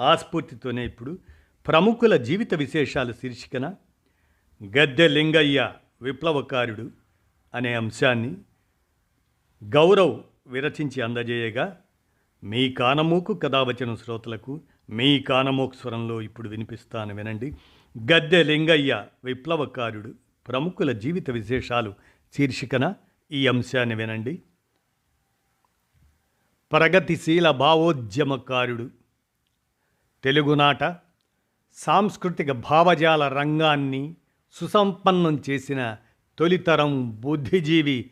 ఆస్ఫూర్తితోనే ఇప్పుడు ప్రముఖుల జీవిత విశేషాలు శీర్షికన గద్దె లింగయ్య విప్లవకారుడు అనే అంశాన్ని గౌరవ్ విరచించి అందజేయగా మీ కానమూకు కథావచన శ్రోతలకు మీ కానమూకు స్వరంలో ఇప్పుడు వినిపిస్తాను వినండి. గద్దె లింగయ్య విప్లవకారుడు ప్రముఖుల జీవిత విశేషాలు శీర్షికన ఈ అంశాన్ని వినండి. ప్రగతిశీల భావోద్యమకారుడు తెలుగునాట సాంస్కృతిక భావజాల రంగాన్ని సుసంపన్నం చేసిన తొలితరం బుద్ధిజీవి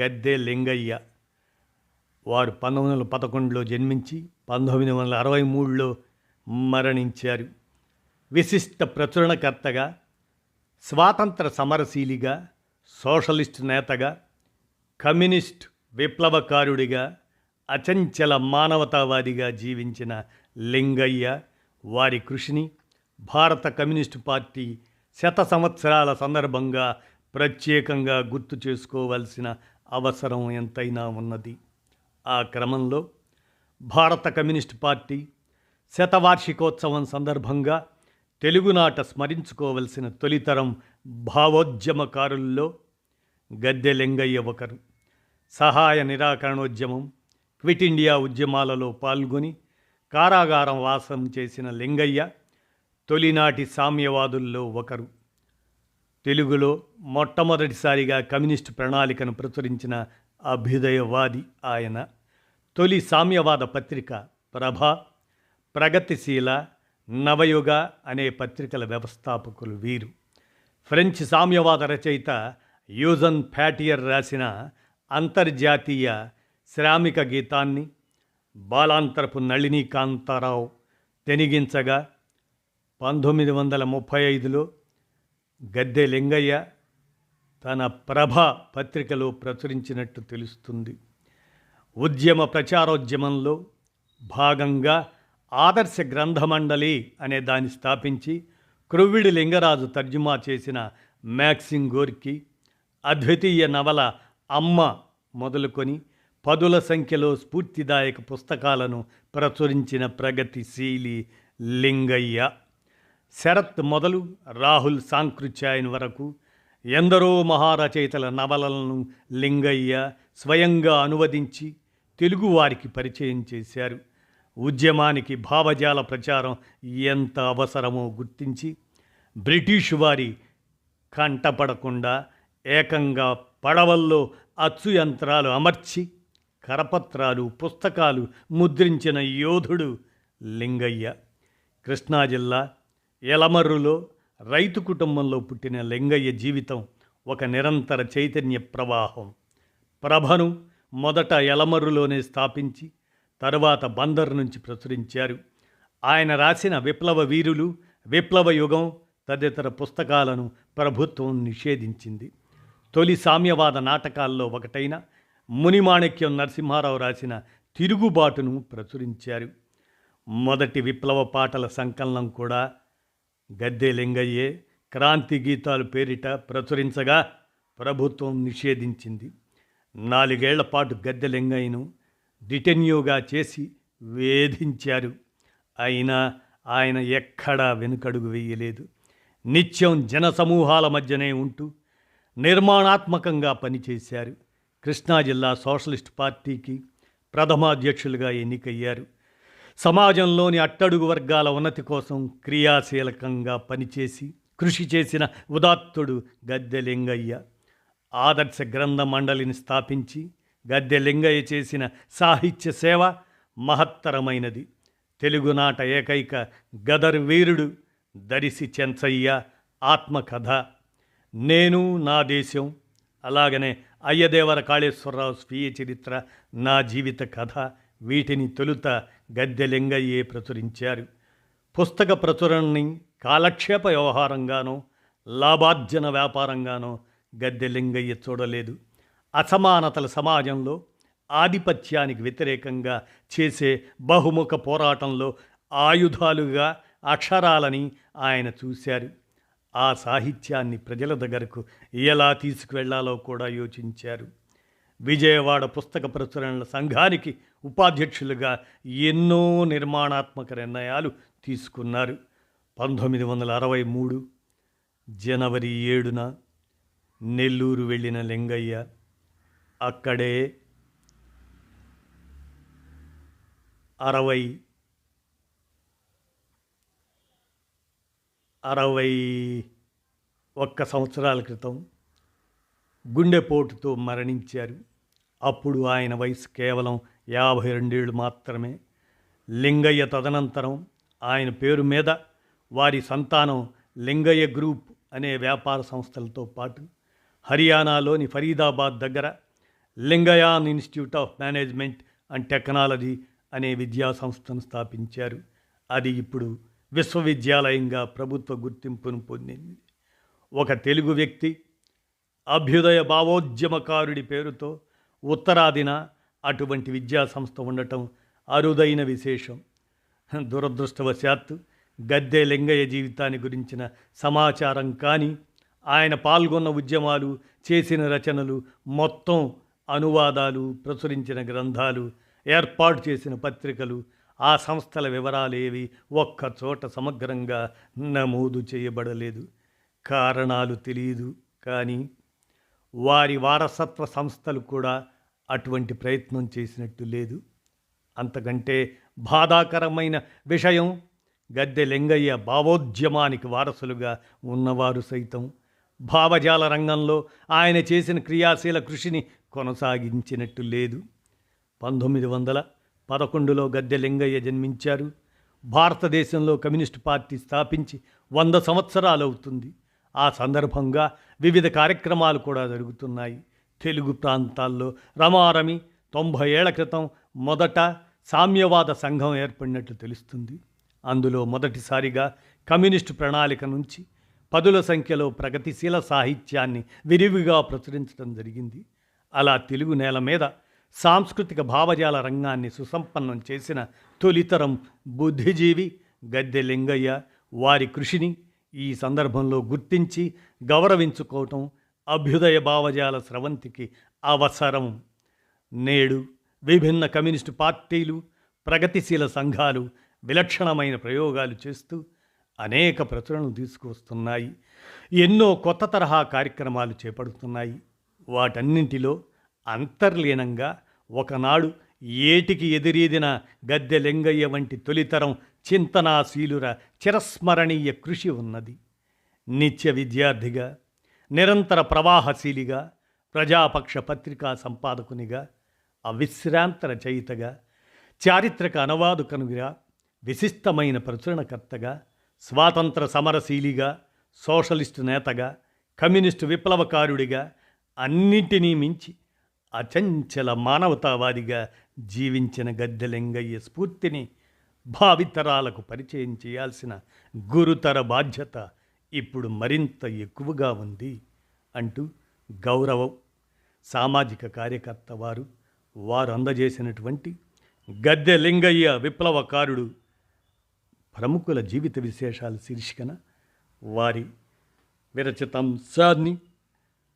గద్దె లింగయ్య. వారు పంతొమ్మిది వందల పదకొండులో జన్మించి పంతొమ్మిది వందల అరవై మూడులో మరణించారు. విశిష్ట ప్రచురణకర్తగా స్వాతంత్ర సమరశీలిగా సోషలిస్ట్ నేతగా కమ్యూనిస్ట్ విప్లవకారుడిగా అచంచల మానవతావాదిగా జీవించిన లింగయ్య. వారి కృషిని భారత కమ్యూనిస్టు పార్టీ శత సంవత్సరాల సందర్భంగా ప్రత్యేకంగా గుర్తు చేసుకోవాల్సిన అవసరం ఎంతైనా ఉన్నది. ఆ క్రమంలో భారత కమ్యూనిస్టు పార్టీ శతవార్షికోత్సవం సందర్భంగా తెలుగునాట స్మరించుకోవలసిన తొలితరం భావోద్యమకారుల్లో గద్దె లింగయ్య ఒకరు. సహాయ నిరాకరణోద్యమం క్విట్ ఇండియా ఉద్యమాలలో పాల్గొని కారాగారం వాసం చేసిన లింగయ్య తొలినాటి సామ్యవాదుల్లో ఒకరు. తెలుగులో మొట్టమొదటిసారిగా కమ్యూనిస్టు ప్రణాళికను ప్రచురించిన అభ్యుదయవాది ఆయన. తొలి సామ్యవాద పత్రిక ప్రభ ప్రగతిశీల నవయుగ అనే పత్రికల వ్యవస్థాపకులు వీరు. ఫ్రెంచ్ సామ్యవాద రచయిత యూజన్ ఫ్యాటియర్ రాసిన అంతర్జాతీయ శ్రామిక గీతాన్ని బాలాంతరపు నళిని కాంతారావు తెనిగించగా పంతొమ్మిది వందల ముప్పై ఐదులో గద్దె లింగయ్య తన ప్రభ పత్రికలో ప్రచురించినట్టు తెలుస్తుంది. ఉద్యమ ప్రచారోద్యమంలో భాగంగా ఆదర్శ గ్రంథమండలి అనే దాన్ని స్థాపించి క్రొవ్విడి లింగరాజు తర్జుమా చేసిన మ్యాక్సింగ్ గోర్కి అద్వితీయ నవల అమ్మ మొదలుకొని పదుల సంఖ్యలో స్ఫూర్తిదాయక పుస్తకాలను ప్రచురించిన ప్రగతిశీలి లింగయ్య. శరత్ మొదలు రాహుల్ సాంకృత్యాయన్ వరకు ఎందరో మహారచయితల నవలలను లింగయ్య స్వయంగా అనువదించి తెలుగువారికి పరిచయం చేశారు. ఉద్యమానికి భావజాల ప్రచారం ఎంత అవసరమో గుర్తించి బ్రిటిషు వారి కంటపడకుండా ఏకంగా పడవల్లో అచ్చు యంత్రాలు అమర్చి కరపత్రాలు పుస్తకాలు ముద్రించిన యోధుడు లింగయ్య. కృష్ణా జిల్లా ఎలమర్రులో రైతు కుటుంబంలో పుట్టిన లింగయ్య జీవితం ఒక నిరంతర చైతన్య ప్రవాహం. ప్రభను మొదట ఎలమర్రులోనే స్థాపించి తరువాత బందర్ నుంచి ప్రచురించారు. ఆయన రాసిన విప్లవ వీరులు విప్లవ యుగం తదితర పుస్తకాలను ప్రభుత్వం నిషేధించింది. తొలి సామ్యవాద నాటకాల్లో ఒకటైన మునిమాణిక్యం నరసింహారావు రాసిన తిరుగుబాటును ప్రచురించారు. మొదటి విప్లవ పాటల సంకలనం కూడా గద్దె లింగయ్యే క్రాంతి గీతాలు పేరిట ప్రచురించగా ప్రభుత్వం నిషేధించింది. నాలుగేళ్ళ పాటు గద్దె లింగయ్యను డిటెన్యూగా చేసి వేధించారు. అయినా ఆయన ఎక్కడా వెనుకడుగు వేయలేదు. నిత్యం జనసమూహాల మధ్యనే ఉంటూ నిర్మాణాత్మకంగా పనిచేశారు. కృష్ణా జిల్లా సోషలిస్ట్ పార్టీకి ప్రథమాధ్యక్షులుగా ఎన్నికయ్యారు. సమాజంలోని అట్టడుగు వర్గాల ఉన్నతి కోసం క్రియాశీలకంగా పనిచేసి కృషి చేసిన ఉదాత్తుడు గద్దె లింగయ్య ఆదర్శ గ్రంథ మండలిని స్థాపించి గద్దె లింగయ్య చేసిన సాహిత్య సేవ మహత్తరమైనది. తెలుగునాట ఏకైక గదర్ వీరుడు దరిసి చెంచయ్య ఆత్మకథ. నేను నా దేశం అలాగనే అయ్యదేవర కాళేశ్వరరావు స్వీయ చరిత్ర నా జీవిత కథ వీటిని తొలుత గద్దెలింగయ్యే ప్రచురించారు. పుస్తక ప్రచురణని కాలక్షేప వ్యవహారంగానో లాభార్జన వ్యాపారంగానో గద్దెలింగయ్య చూడలేదు. అసమానతల సమాజంలో ఆధిపత్యానికి వ్యతిరేకంగా చేసే బహుముఖ పోరాటంలో ఆయుధాలుగా అక్షరాలని ఆయన చూశారు. ఆ సాహిత్యాన్ని ప్రజల దగ్గరకు ఎలా తీసుకువెళ్ళాలో కూడా యోచించారు. విజయవాడ పుస్తక ప్రచురణల సంఘానికి ఉపాధ్యక్షులుగా ఎన్నో నిర్మాణాత్మక నిర్ణయాలు తీసుకున్నారు. పంతొమ్మిది వందల అరవై మూడు జనవరి ఏడున నెల్లూరు వెళ్ళిన లింగయ్య అక్కడే అరవై అరవై ఒక్క సంవత్సరాల క్రితం గుండెపోటుతో మరణించారు. అప్పుడు ఆయన వయసు కేవలం యాభై రెండేళ్ళు మాత్రమే. లింగయ్య తదనంతరం ఆయన పేరు మీద వారి సంతానం లింగయ్య గ్రూప్ అనే వ్యాపార సంస్థలతో పాటు హర్యానాలోని ఫరీదాబాద్ దగ్గర Lingayan institute of management and technology అనే విద్యా సంస్థను స్థాపించారు. అది ఇప్పుడు విశ్వవిద్యాలయంగా ప్రభుత్వ గుర్తింపును పొందింది. ఒక తెలుగు వ్యక్తి అభ్యుదయ భావోద్యమకారుడి పేరుతో ఉత్తరాదిన అటువంటి విద్యా సంస్థ ఉండటం అరుదైన విశేషం. దురదృష్టవశాత్తు గద్దె లింగయ్య జీవితాన్ని గురించిన సమాచారం కానీ ఆయన పాల్గొన్న ఉద్యమాలు చేసిన రచనలు మొత్తం అనువాదాలు ప్రచురించిన గ్రంథాలు ఏర్పాటు చేసిన పత్రికలు ఆ సంస్థల వివరాలేవి ఒక్క చోట సమగ్రంగా నమోదు చేయబడలేదు. కారణాలు తెలియదు కానీ వారి వారసత్వ సంస్థలు కూడా అటువంటి ప్రయత్నం చేసినట్టు లేదు. అంతకంటే బాధాకరమైన విషయం గద్దె లింగయ్య భావోద్యమానికి వారసులుగా ఉన్నవారు సైతం. భావజాల రంగంలో ఆయన చేసిన క్రియాశీల కృషిని కొనసాగించినట్టు లేదు. పంతొమ్మిది వందల పదకొండులో గద్దె లింగయ్య జన్మించారు. భారతదేశంలో కమ్యూనిస్టు పార్టీ స్థాపించి వంద సంవత్సరాలు అవుతుంది ఆ సందర్భంగా వివిధ కార్యక్రమాలు కూడా జరుగుతున్నాయి. తెలుగు ప్రాంతాల్లో రమారమి తొంభై ఏళ్ళ క్రితం మొదట సామ్యవాద సంఘం ఏర్పడినట్లు తెలుస్తుంది. అందులో మొదటిసారిగా కమ్యూనిస్టు ప్రణాళిక నుంచి పదుల సంఖ్యలో ప్రగతిశీల సాహిత్యాన్ని విరివిగా ప్రచురించడం జరిగింది. అలా తెలుగు నేల మీద సాంస్కృతిక భావజాల రంగాన్ని సుసంపన్నం చేసిన తొలితరం బుద్ధిజీవి గద్దె లింగయ్య వారి కృషిని ఈ సందర్భంలో గుర్తించి గౌరవించుకోవటం అభ్యుదయ భావజాల స్రవంతికి అవసరం. నేడు విభిన్న కమ్యూనిస్టు పార్టీలు ప్రగతిశీల సంఘాలు విలక్షణమైన ప్రయోగాలు చేస్తూ అనేక ప్రచురణలు తీసుకువస్తున్నాయి. ఎన్నో కొత్త తరహా కార్యక్రమాలు చేపడుతున్నాయి. వాటన్నింటిలో అంతర్లీనంగా ఒకనాడు ఏటికి ఎదిరీదిన గద్దె లింగయ్య వంటి తొలితరం చింతనాశీలుర చిరస్మరణీయ కృషి ఉన్నది. నిత్య విద్యార్థిగా నిరంతర ప్రవాహశీలిగా ప్రజాపక్ష పత్రికా సంపాదకునిగా అవిశ్రాంత రచయితగా చారిత్రక అనువాదకనుగా విశిష్టమైన ప్రచురణకర్తగా స్వాతంత్ర సమరశీలిగా సోషలిస్టు నేతగా కమ్యూనిస్టు విప్లవకారుడిగా అన్నింటినీ మించి అచంచల మానవతావాదిగా జీవించిన గద్దెలింగయ్య స్ఫూర్తిని భావితరాలకు పరిచయం చేయాల్సిన గురుతర బాధ్యత ఇప్పుడు మరింత ఎక్కువగా ఉంది అంటూ గౌరవం సామాజిక కార్యకర్త వారు వారు అందజేసినటువంటి గద్దె లింగయ్య విప్లవకారుడు ప్రముఖుల జీవిత విశేషాలు శీర్షికన వారి విరచితాంశాన్ని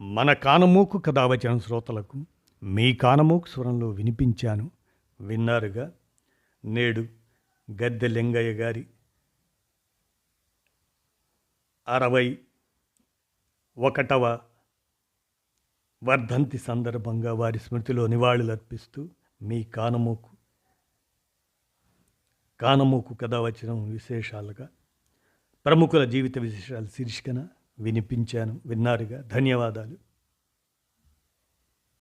మన కానమూకు కథావచన శ్రోతలకు మీ కానమూకు స్వరంలో వినిపించాను. విన్నారుగా? నేడు గద్దె లింగయ్య గారి అరవై ఒకటవ వర్ధంతి సందర్భంగా వారి స్మృతిలో నివాళులర్పిస్తూ మీ కానమూకు కానమూకు కథ వచ్చిన విశేషాలుగా ప్రముఖుల జీవిత విశేషాలు శీర్షికన వినిపించాను. విన్నారుగా? ధన్యవాదాలు.